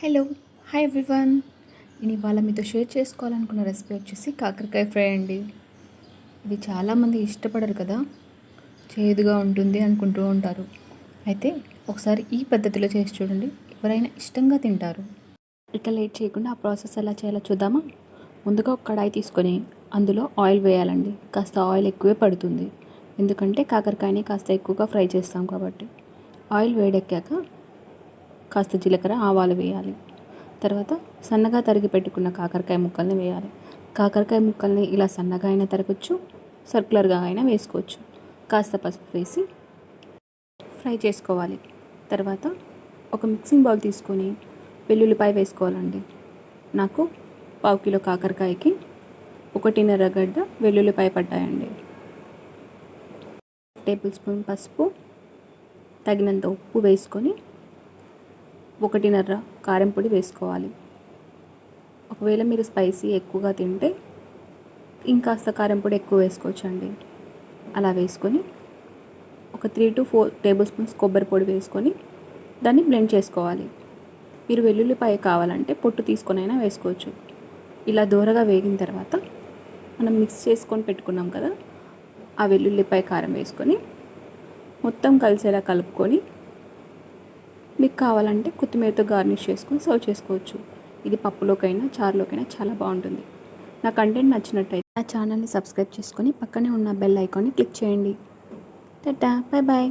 Hello hi everyone నేను ఇవాళ మీతో షేర్ చేసుకోవాలనుకున్న రెసిపీ వచ్చేసి కాకరకాయ ఫ్రై అండి. ఇది చాలామంది ఇష్టపడరు కదా. చేదుగా ఉంటుంది అనుకుంటూ ఉంటారు. అయితే ఒకసారి ఈ పద్ధతిలో చేసి చూడండి. ఎవరైనా ఇష్టంగా తింటారు. ఇక లేట్ చేయకుండా ఆ ప్రాసెస్ ఎలా చేయాలో చూద్దామా? ముందుగా ఒక కడాయి తీసుకొని అందులో ఆయిల్ వేయాలండి. కాస్త ఆయిల్ ఎక్కువే పడుతుంది. ఎందుకంటే కాకరకాయని కాస్త ఎక్కువగా ఫ్రై చేస్తాం కాబట్టి. ఆయిల్ వేడెక్కాక కాస్త జీలకర్ర ఆవాలు వేయాలి. తర్వాత సన్నగా తరిగి పెట్టుకున్న కాకరకాయ ముక్కల్ని వేయాలి. కాకరకాయ ముక్కల్ని ఇలా సన్నగా అయినా తరగచ్చు సర్కులర్గా అయినా వేసుకోవచ్చు. కాస్త పసుపు వేసి ఫ్రై చేసుకోవాలి. తర్వాత ఒక మిక్సింగ్ బౌల్ తీసుకొని వెల్లుల్లిపాయ వేసుకోవాలండి. నాకు పావు కిలో కాకరకాయకి ఒకటిన్నర గడ్డ వెల్లుల్లిపాయ పడ్డాయండి. టేబుల్ స్పూన్ పసుపు తగినంత ఉప్పు వేసుకొని ఒకటిన్నర కారం పొడి వేసుకోవాలి. ఒకవేళ మీరు స్పైసీ ఎక్కువగా తింటే ఇంకాస్త కారం పొడి ఎక్కువ వేసుకోవచ్చండి. అలా వేసుకొని ఒక three to four tablespoons కొబ్బరి పొడి వేసుకొని దాన్ని బ్లెండ్ చేసుకోవాలి. మీరు వెల్లుల్లిపాయ కావాలంటే పొట్టు తీసుకొనైనా వేసుకోవచ్చు. ఇలా దూరగా వేగిన తర్వాత మనం మిక్స్ చేసుకొని పెట్టుకున్నాం కదా ఆ వెల్లుల్లిపాయ కారం వేసుకొని మొత్తం కలిసేలా కలుపుకొని మీకు కావాలంటే కొత్తిమీరతో గార్నిష్ చేసుకొని సర్వ్ చేసుకోవచ్చు. ఇది పప్పులోకైనా చారులోకైనా చాలా బాగుంటుంది. నా కంటెంట్ నచ్చినట్టయితే నా ఛానల్ని సబ్స్క్రైబ్ చేసుకొని పక్కనే ఉన్న బెల్ ఐకాన్ని క్లిక్ చేయండి. Tata bye bye.